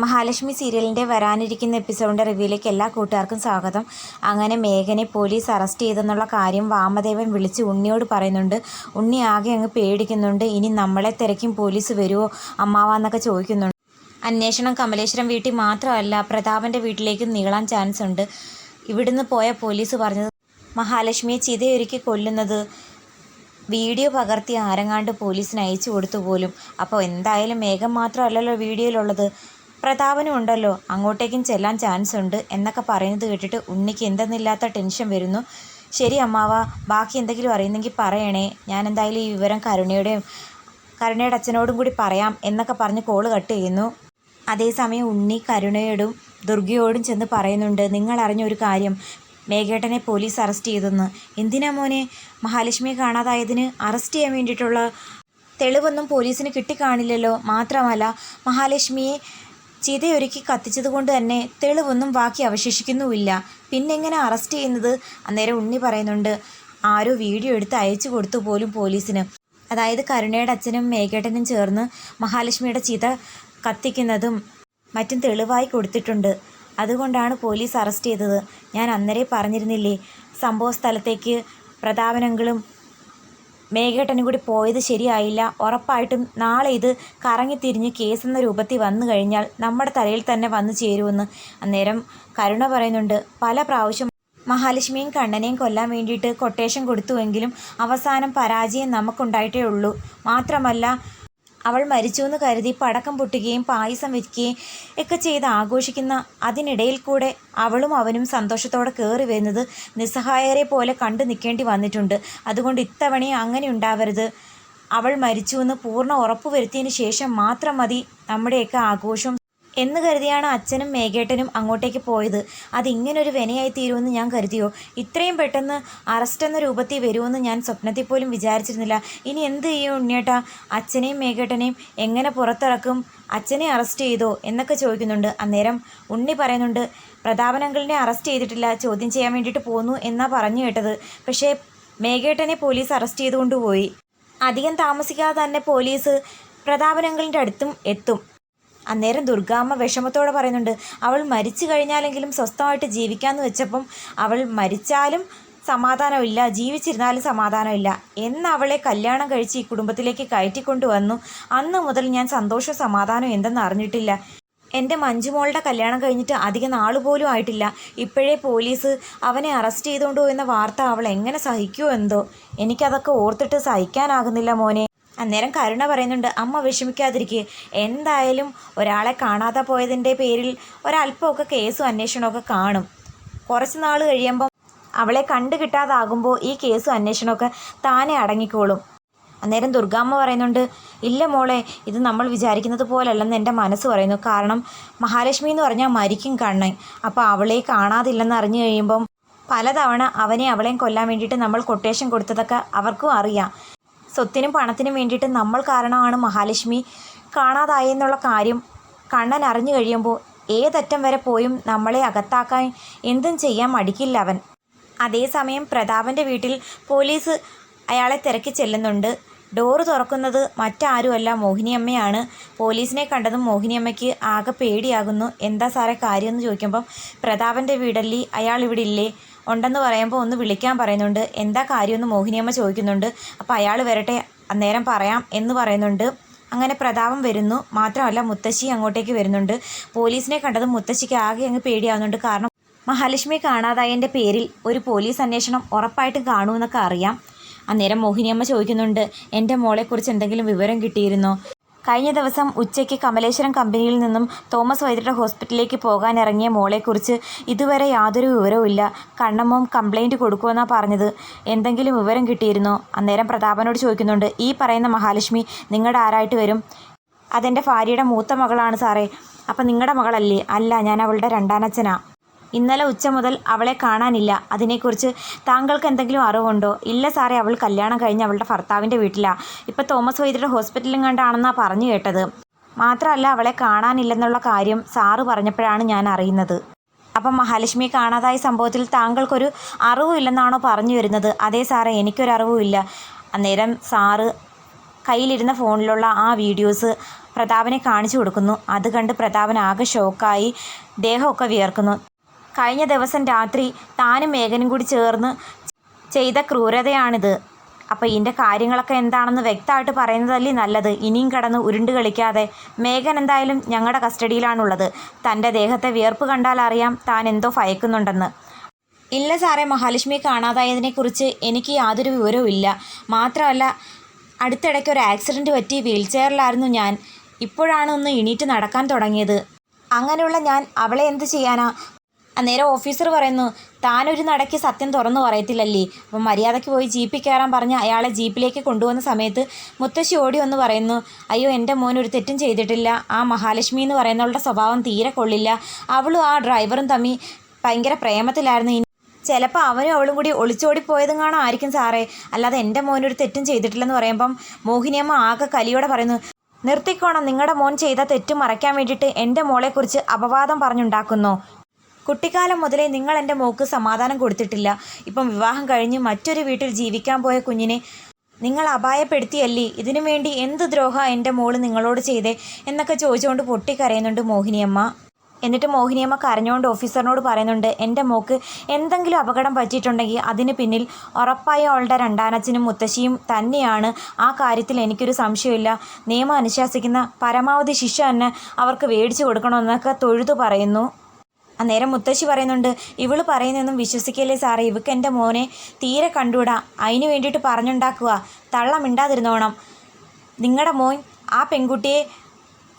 മഹാലക്ഷ്മി സീരിയലിന്റെ വരാനിരിക്കുന്ന എപ്പിസോഡിന്റെ റിവ്യൂയിലേക്ക് എല്ലാ കൂട്ടുകാർക്കും സ്വാഗതം. അങ്ങനെ മേഘനെ പോലീസ് അറസ്റ്റ് ചെയ്തെന്നുള്ള കാര്യം വാമദേവൻ വിളിച്ച് ഉണ്ണിയോട് പറയുന്നുണ്ട്. ഉണ്ണി ആകെ അങ്ങ് പേടിക്കുന്നുണ്ട്. ഇനി നമ്മളെ തിരക്കും പോലീസ് വരുമോ അമ്മാവാന്നൊക്കെ ചോദിക്കുന്നുണ്ട്. അന്വേഷണം കമലേശ്വരം വീട്ടിൽ മാത്രമല്ല പ്രതാപന്റെ വീട്ടിലേക്കും നീളാൻ ചാൻസ് ഉണ്ട്. ഇവിടുന്ന് പോയ പോലീസ് പറഞ്ഞത് മഹാലക്ഷ്മിയെ ചിതയൊരുക്കി കൊല്ലുന്നത് വീഡിയോ പകർത്തി ആരങ്ങാണ്ട് പോലീസിന് അയച്ചു കൊടുത്തു പോലും. അപ്പോൾ എന്തായാലും മേഘം മാത്രമല്ലല്ലോ വീഡിയോയിലുള്ളത്. പ്രതാപനും ഉണ്ടല്ലോ അങ്ങോട്ടേക്കും ചെല്ലാൻ ചാൻസ് ഉണ്ട് എന്നൊക്കെ പറയുന്നത് കേട്ടിട്ട് ഉണ്ണിക്ക് എന്തെന്നില്ലാത്ത ടെൻഷൻ വരുന്നു. ശരി അമ്മാവ ബാക്കി എന്തെങ്കിലും അറിയുന്നെങ്കിൽ പറയണേ. ഞാൻ എന്തായാലും ഈ വിവരം കരുണയുടെയും കരുണയുടെ അച്ഛനോടും കൂടി പറയാം എന്നൊക്കെ പറഞ്ഞ് കോൾ കട്ട് ചെയ്യുന്നു. അതേസമയം ഉണ്ണി കരുണയോടും ദുർഗയോടും ചെന്ന് പറയുന്നുണ്ട് നിങ്ങൾ അറിഞ്ഞ ഒരു കാര്യം. മേഘേട്ടനെ പോലീസ് അറസ്റ്റ് ചെയ്തെന്ന്. എന്തിനാ മോനെ? മഹാലക്ഷ്മിയെ കാണാതായതിന് അറസ്റ്റ് ചെയ്യാൻ വേണ്ടിയിട്ടുള്ള തെളിവൊന്നും പോലീസിന് കിട്ടിക്കാണില്ലല്ലോ. മാത്രമല്ല മഹാലക്ഷ്മിയെ ചിതയൊരുക്കി കത്തിച്ചതുകൊണ്ട് തന്നെ തെളിവൊന്നും ബാക്കി അവശേഷിക്കുന്നുമില്ല. പിന്നെങ്ങനെ അറസ്റ്റ് ചെയ്യുന്നത്? അന്നേരം ഉണ്ണി പറയുന്നുണ്ട് ആരോ വീഡിയോ എടുത്ത് അയച്ചു കൊടുത്തു പോലും പോലീസിന്. അതായത് കരുണയുടെ അച്ഛനും മേഘേട്ടനും ചേർന്ന് മഹാലക്ഷ്മിയുടെ ചിത കത്തിക്കുന്നതും മറ്റും തെളിവായി കൊടുത്തിട്ടുണ്ട്. അതുകൊണ്ടാണ് പോലീസ് അറസ്റ്റ് ചെയ്തത്. ഞാൻ അന്നേരെ പറഞ്ഞിരുന്നില്ലേ സംഭവ സ്ഥലത്തേക്ക് പ്രതാപനങ്ങളും മേഘേട്ടനും കൂടി പോയത് ശരിയായില്ല. ഉറപ്പായിട്ടും നാളെ ഇത് കറങ്ങിത്തിരിഞ്ഞ് കേസെന്ന രൂപത്തിൽ വന്നു കഴിഞ്ഞാൽ നമ്മുടെ തലയിൽ തന്നെ വന്നു ചേരുമെന്ന് അന്നേരം കരുണ പറയുന്നുണ്ട്. പല പ്രാവശ്യം മഹാലക്ഷ്മിയും കണ്ണനെയും കൊല്ലാൻ വേണ്ടിയിട്ട് കൊട്ടേഷൻ കൊടുത്തുവെങ്കിലും അവസാനം പരാജയം നമുക്കുണ്ടായിട്ടേ ഉള്ളൂ. മാത്രമല്ല അവൾ മരിച്ചു എന്ന് കരുതി പടക്കം പൊട്ടുകയും പായസം വയ്ക്കുകയും ഒക്കെ ചെയ്ത് ആഘോഷിക്കുന്ന അതിനിടയിൽ കൂടെ അവളും അവനും സന്തോഷത്തോടെ കയറി വരുന്നത് നിസ്സഹായരെ പോലെ കണ്ടു നിൽക്കേണ്ടി വന്നിട്ടുണ്ട്. അതുകൊണ്ട് ഇത്തവണയും അങ്ങനെ ഉണ്ടാവരുത്. അവൾ മരിച്ചു എന്ന് പൂർണ ഉറപ്പ് വരുത്തിയതിന് ശേഷം മാത്രം മതി നമ്മുടെയൊക്കെ ആഘോഷം എന്ന് കരുതിയാണ് അച്ഛനും മേഘേട്ടനും അങ്ങോട്ടേക്ക് പോയത്. അതിങ്ങനൊരു വിനയായി തീരുമെന്ന് ഞാൻ കരുതിയോ? ഇത്രയും പെട്ടെന്ന് അറസ്റ്റ് എന്ന രൂപത്തിൽ വരുമെന്ന് ഞാൻ സ്വപ്നത്തിൽ പോലും വിചാരിച്ചിരുന്നില്ല. ഇനി എന്ത് ചെയ്യും ഉണ്ണിയേട്ടാ? അച്ഛനെയും മേഘേട്ടനെയും എങ്ങനെ പുറത്തിറക്കും? അച്ഛനെ അറസ്റ്റ് ചെയ്തോ? എന്നൊക്കെ ചോദിക്കുന്നുണ്ട്. അന്നേരം ഉണ്ണി പറയുന്നുണ്ട് പ്രതാപനങ്കിളിനെ അറസ്റ്റ് ചെയ്തിട്ടില്ല. ചോദ്യം ചെയ്യാൻ വേണ്ടിയിട്ട് പോന്നു എന്നാ പറഞ്ഞു കേട്ടത്. പക്ഷേ മേഘേട്ടനെ പോലീസ് അറസ്റ്റ് ചെയ്തുകൊണ്ടുപോയി അധികം താമസിക്കാതെ തന്നെ പോലീസ് പ്രതാപനങ്ങളിന്റെ അടുത്തും എത്തും. അന്നേരം ദുർഗാമ്മ വിഷമത്തോടെ പറയുന്നുണ്ട് അവൾ മരിച്ചു കഴിഞ്ഞാലെങ്കിലും സ്വസ്ഥമായിട്ട് ജീവിക്കാമെന്ന് വെച്ചപ്പം അവൾ മരിച്ചാലും സമാധാനമില്ല ജീവിച്ചിരുന്നാലും സമാധാനമില്ല. എന്ന് അവളെ കല്യാണം കഴിച്ച് ഈ കുടുംബത്തിലേക്ക് കയറ്റിക്കൊണ്ടു വന്നു. അന്ന് മുതൽ ഞാൻ സന്തോഷവും സമാധാനവും എന്തെന്ന് അറിഞ്ഞിട്ടില്ല. എന്റെ മഞ്ജുമോളുടെ കല്യാണം കഴിഞ്ഞിട്ട് അധികം നാൾ പോലും ആയിട്ടില്ല. ഇപ്പോഴേ പോലീസ് അവനെ അറസ്റ്റ് ചെയ്തുകൊണ്ട് പോയെന്ന വാർത്ത അവൾ എങ്ങനെ സഹിക്കുമോ എന്തോ. എനിക്കതൊക്കെ ഓർത്തിട്ട് സഹിക്കാനാകുന്നില്ല മോനെ. അന്നേരം കരുണ പറയുന്നുണ്ട് അമ്മ വിഷമിക്കാതിരിക്കുക എന്തായാലും ഒരാളെ കാണാതെ പോയതിന്റെ പേരിൽ ഒരല്പമൊക്കെ കേസും അന്വേഷണമൊക്കെ കാണും. കുറച്ച് നാൾ കഴിയുമ്പം അവളെ കണ്ടു കിട്ടാതാകുമ്പോൾ ഈ കേസും അന്വേഷണമൊക്കെ താനെ അടങ്ങിക്കോളും. അന്നേരം ദുർഗാമ്മ പറയുന്നുണ്ട് ഇല്ല മോളെ ഇത് നമ്മൾ വിചാരിക്കുന്നത് പോലല്ലെന്ന് എന്റെ മനസ്സ് പറയുന്നു. കാരണം മഹാലക്ഷ്മി എന്ന് പറഞ്ഞാൽ മരിക്കും കണ്ണൻ അപ്പോൾ അവളെ കാണാതില്ലെന്ന് അറിഞ്ഞു കഴിയുമ്പം പലതവണ അവനെ അവളെയും കൊല്ലാൻ വേണ്ടിയിട്ട് നമ്മൾ കൊട്ടേഷൻ കൊടുത്തതൊക്കെ അവർക്കും അറിയാം. സ്വത്തിനും പണത്തിനും വേണ്ടിയിട്ട് നമ്മൾ കാരണമാണ് മഹാലക്ഷ്മി. കാണാതായെന്നുള്ള കാര്യം കണ്ണൻ അറിഞ്ഞു കഴിയുമ്പോൾ ഏതറ്റം വരെ പോയും നമ്മളെ അകത്താക്കാൻ എന്തും ചെയ്യാൻ മടിക്കില്ല അവൻ. അതേസമയം പ്രതാപന്റെ വീട്ടിൽ പോലീസ് അയാളെ തിരക്കി ചെല്ലുന്നുണ്ട്. ഡോറ് തുറക്കുന്നത് മറ്റാരുമല്ല മോഹിനിയമ്മയാണ്. പോലീസിനെ കണ്ടതും മോഹിനിയമ്മയ്ക്ക് ആകെ പേടിയാകുന്നു. എന്താ സാറേ കാര്യമെന്ന് ചോദിക്കുമ്പം പ്രതാപന്റെ വീടല്ലി? അയാൾ ഇവിടെ ഇല്ലേ? ഉണ്ടെന്ന് പറയുമ്പോൾ ഒന്ന് വിളിക്കാൻ പറയുന്നുണ്ട്. എന്താ കാര്യമെന്ന് മോഹിനിയമ്മ ചോദിക്കുന്നുണ്ട്. അപ്പോൾ അയാൾ വരട്ടെ അന്നേരം പറയാം എന്ന് പറയുന്നുണ്ട്. അങ്ങനെ പ്രതാപം വരുന്നു. മാത്രമല്ല മുത്തശ്ശി അങ്ങോട്ടേക്ക് വരുന്നുണ്ട്. പോലീസിനെ കണ്ടത് മുത്തശ്ശിക്ക് ആകെ അങ്ങ് പേടിയാവുന്നുണ്ട്. കാരണം മഹാലക്ഷ്മി കാണാതായതിന്റെ പേരിൽ ഒരു പോലീസ് അന്വേഷണം ഉറപ്പായിട്ടും കാണുമെന്നൊക്കെ അറിയാം. അന്നേരം മോഹിനിയമ്മ ചോദിക്കുന്നുണ്ട് എന്റെ മോളെക്കുറിച്ച് എന്തെങ്കിലും വിവരം കിട്ടിയിരുന്നോ? കഴിഞ്ഞ ദിവസം ഉച്ചയ്ക്ക് കമലേശ്വരം കമ്പനിയിൽ നിന്നും തോമസ് വൈദ്യരുടെ ഹോസ്പിറ്റലിലേക്ക് പോകാനിറങ്ങിയ മോളെക്കുറിച്ച് ഇതുവരെ യാതൊരു വിവരവും ഇല്ല. കണ്ണമ്മം കംപ്ലൈന്റ് കൊടുക്കുമെന്നാണ് പറഞ്ഞത്. എന്തെങ്കിലും വിവരം കിട്ടിയിരുന്നോ? അന്നേരം പ്രതാപനോട് ചോദിക്കുന്നുണ്ട്. ഈ പറയുന്ന മഹാലക്ഷ്മി നിങ്ങളുടെ ആരായിട്ട് വരും? അതെന്റെ ഭാര്യയുടെ മൂത്ത മകളാണ് സാറേ. അപ്പം നിങ്ങളുടെ മകളല്ലേ? അല്ല ഞാൻ അവളുടെ രണ്ടാനച്ഛനാ. ഇന്നലെ ഉച്ച മുതൽ അവളെ കാണാനില്ല. അതിനെക്കുറിച്ച് താങ്കൾക്ക് എന്തെങ്കിലും അറിവുണ്ടോ? ഇല്ല സാറേ അവൾ കല്യാണം കഴിഞ്ഞ് അവളുടെ ഭർത്താവിന്റെ വീട്ടിലാണ് ഇപ്പം തോമസ് വൈദ്യരുടെ ഹോസ്പിറ്റലും കണ്ടാണെന്നാണ് പറഞ്ഞു കേട്ടത്. മാത്രമല്ല അവളെ കാണാനില്ലെന്നുള്ള കാര്യം സാറ് പറഞ്ഞപ്പോഴാണ് ഞാൻ അറിയുന്നത്. അപ്പം മഹാലക്ഷ്മിയെ കാണാതായ സംഭവത്തിൽ താങ്കൾക്കൊരു അറിവുമില്ലെന്നാണോ പറഞ്ഞു വരുന്നത്? അതേ സാറേ എനിക്കൊരു അറിവുമില്ല അന്നേരം സാറ് കയ്യിലിരുന്ന ഫോണിലുള്ള ആ വീഡിയോസ് പ്രതാപനെ കാണിച്ചു കൊടുക്കുന്നു. അത് കണ്ട് പ്രതാപൻ ആകെ ഷോക്കായി ദേഹമൊക്കെ വിയർക്കുന്നു. കഴിഞ്ഞ ദിവസം രാത്രി താനും മേഘനും കൂടി ചേർന്ന് ചെയ്ത ക്രൂരതയാണിത്. അപ്പോൾ ഇതിന്റെ കാര്യങ്ങളൊക്കെ എന്താണെന്ന് വ്യക്തമായിട്ട് പറയുന്നതല്ലേ നല്ലത്. ഇനിയും കിടന്ന് ഉരുണ്ട് കളിക്കാതെ മേഘൻ എന്തായാലും ഞങ്ങളുടെ കസ്റ്റഡിയിലാണുള്ളത്. തന്റെ ദേഹത്തെ വിയർപ്പ് കണ്ടാൽ അറിയാം താൻ എന്തോ ഭയക്കുന്നുണ്ടെന്ന്. ഇല്ല സാറേ മഹാലക്ഷ്മി കാണാതായതിനെക്കുറിച്ച് എനിക്ക് യാതൊരു വിവരവും ഇല്ല. മാത്രമല്ല അടുത്തിടയ്ക്ക് ഒരു ആക്സിഡന്റ് പറ്റി വീൽ ചെയറിലായിരുന്നു ഞാൻ. ഇപ്പോഴാണ് ഒന്ന് എണീറ്റ് നടക്കാൻ തുടങ്ങിയത്. അങ്ങനെയുള്ള ഞാൻ അവളെ എന്ത് ചെയ്യാനാ? അന്നേരം ഓഫീസർ പറയുന്നു താനൊരു നടയ്ക്ക് സത്യം തുറന്നു പറയത്തില്ലല്ലേ? അപ്പം മര്യാദയ്ക്ക് പോയി ജീപ്പിൽ കയറാൻ പറഞ്ഞ് അയാളെ ജീപ്പിലേക്ക് കൊണ്ടുവന്ന സമയത്ത് മുത്തശ്ശി ഓടി വന്ന് പറയുന്നു അയ്യോ എന്റെ മോൻ ഒരു തെറ്റും ചെയ്തിട്ടില്ല. ആ മഹാലക്ഷ്മി എന്ന് പറയുന്നവളുടെ സ്വഭാവം തീരെ കൊള്ളില്ല. അവളും ആ ഡ്രൈവറും തമ്മിൽ ഭയങ്കര പ്രേമത്തിലായിരുന്നു. ചിലപ്പോൾ അവനും അവളും കൂടി ഒളിച്ചോടി പോയതും കാണാൻ ആയിരിക്കും സാറേ. അല്ലാതെ എന്റെ മോനൊരു തെറ്റും ചെയ്തിട്ടില്ലെന്ന് പറയുമ്പം മോഹിനിയമ്മ ആകെ കലിയോടെ പറയുന്നു നിർത്തിക്കോണം നിങ്ങളുടെ മോൻ ചെയ്ത തെറ്റ് മറയ്ക്കാൻ വേണ്ടിയിട്ട് എന്റെ മോളെക്കുറിച്ച് അപവാദം പറഞ്ഞുണ്ടാക്കുന്നു. കുട്ടിക്കാലം മുതലേ നിങ്ങൾ എന്റെ മോക്ക് സമാധാനം കൊടുത്തിട്ടില്ല. ഇപ്പം വിവാഹം കഴിഞ്ഞ് മറ്റൊരു വീട്ടിൽ ജീവിക്കാൻ പോയ കുഞ്ഞിനെ നിങ്ങൾ അപായപ്പെടുത്തിയല്ലേ? ഇതിനു വേണ്ടി എന്ത് ദ്രോഹ എന്റെ മോൾ നിങ്ങളോട് ചെയ്തേ? എന്നൊക്കെ ചോദിച്ചുകൊണ്ട് പൊട്ടിക്കരയുന്നുണ്ട് മോഹിനിയമ്മ. എന്നിട്ട് മോഹിനിയമ്മ കരഞ്ഞുകൊണ്ട് ഓഫീസറിനോട് പറയുന്നുണ്ട് എന്റെ മോക്ക് എന്തെങ്കിലും അപകടം പറ്റിയിട്ടുണ്ടെങ്കിൽ അതിന് പിന്നിൽ ഉറപ്പായ അവളുടെ രണ്ടാനച്ഛനും മുത്തശ്ശിയും തന്നെയാണ്. ആ കാര്യത്തിൽ എനിക്കൊരു സംശയമില്ല. നിയമം അനുശാസിക്കുന്ന പരമാവധി ശിക്ഷ തന്നെ അവർക്ക് മേടിച്ചു കൊടുക്കണമെന്നൊക്കെ തൊഴുതു പറയുന്നു. അന്നേരം മുത്തശ്ശി പറയുന്നുണ്ട് ഇവൾ പറയുന്നൊന്നും വിശ്വസിക്കല്ലേ സാറേ? ഇവക്ക് എന്റെ മോനെ തീരെ കണ്ടുവിടാ അതിന് വേണ്ടിയിട്ട് പറഞ്ഞുണ്ടാക്കുക. തള്ള മിണ്ടാതിരുന്നോണം. നിങ്ങളുടെ മോൻ ആ പെൺകുട്ടിയെ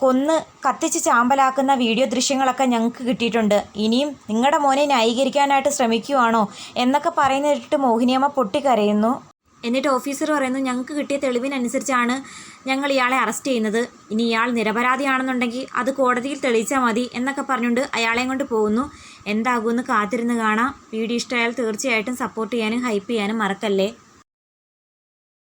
കൊന്ന് കത്തിച്ച് ചാമ്പലാക്കുന്ന വീഡിയോ ദൃശ്യങ്ങളൊക്കെ ഞങ്ങൾക്ക് കിട്ടിയിട്ടുണ്ട്. ഇനിയും നിങ്ങളുടെ മോനെ ന്യായീകരിക്കാനായിട്ട് ശ്രമിക്കുവാണോ? എന്നൊക്കെ പറയുന്നിട്ട് മോഹിനിയമ്മ പൊട്ടിക്കരയുന്നു. എന്നിട്ട് ഓഫീസർ പറയുന്നു ഞങ്ങൾക്ക് കിട്ടിയ തെളിവിനനുസരിച്ചാണ് ഞങ്ങൾ ഇയാളെ അറസ്റ്റ് ചെയ്യുന്നത്. ഇനി ഇയാൾ നിരപരാധിയാണെന്നുണ്ടെങ്കിൽ അത് കോടതിയിൽ തെളിയിച്ചാൽ മതി എന്നൊക്കെ പറഞ്ഞുകൊണ്ട് അയാളെയും കൊണ്ട് പോകുന്നു. എന്താകുമെന്ന് കാത്തിരുന്ന് കാണാം. വീഡിയോ ഇഷ്ടമായാൽ തീർച്ചയായിട്ടും സപ്പോർട്ട് ചെയ്യാനും ഹൈപ്പ് ചെയ്യാനും മറക്കല്ലേ?